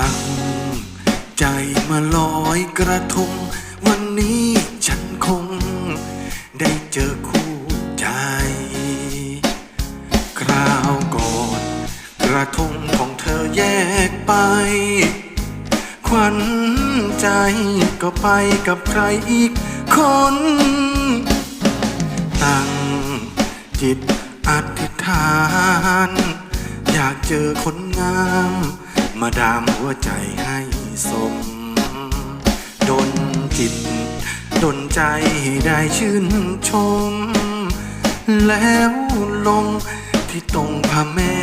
ตั้ง ใจมาลอยกระทง วันนี้ฉันคง ได้เจอคู่ใจ คราวก่อน กระทงของเธอแยกไป ขวัญใจก็ไปกับใครอีกคน ตั้งจิตอธิษฐาน อยากเจอคนงาม มาดามหัวใจให้สม ดนจิต ดนใจให้ได้ชื่นชม แล้วลงที่ตรงพระแม่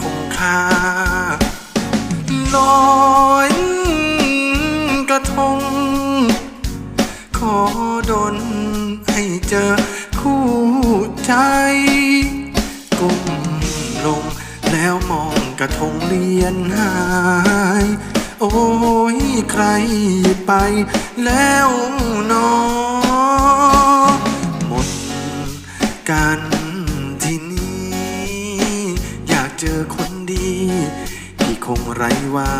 คงคาลอยกระทง ขอดนให้เจอคู่ใจียนหาย โอ้ยใครไปแล้วนอหมดกันที่นี้ อยากเจอคนดีที่คงไร้วา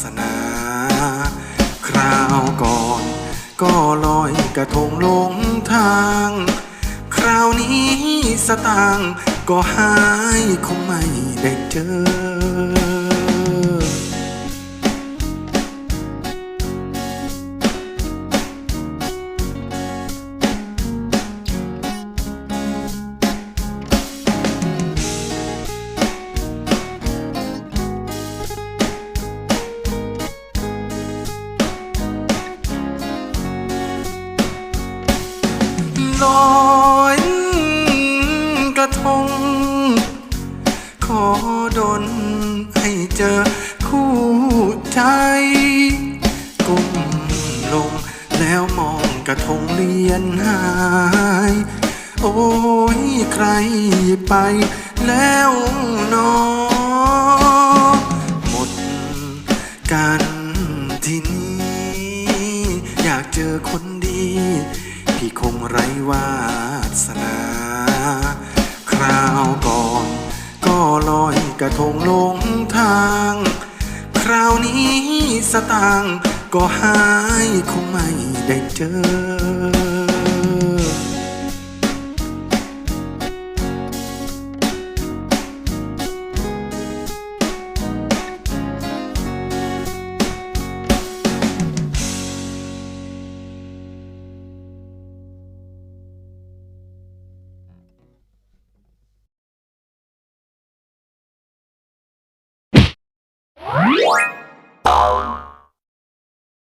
สนา คราวก่อนก็ลอยกระทงลงทาง คราวนี้สตางก็หายคงไม่ได้เจอ ลอยกระทง ขอดนให้เจอคู่ใจก้มลงแล้วมองกระทงเลียนหาย โอ้ยใครไปแล้วนอหมดกันที่นี้ อยากเจอคนดี ที่คงไร้วาสนา คราวก่อน ก็ลอยกระทงลงทาง คราวนี้สตางก็หายคงไม่ได้เจอ What?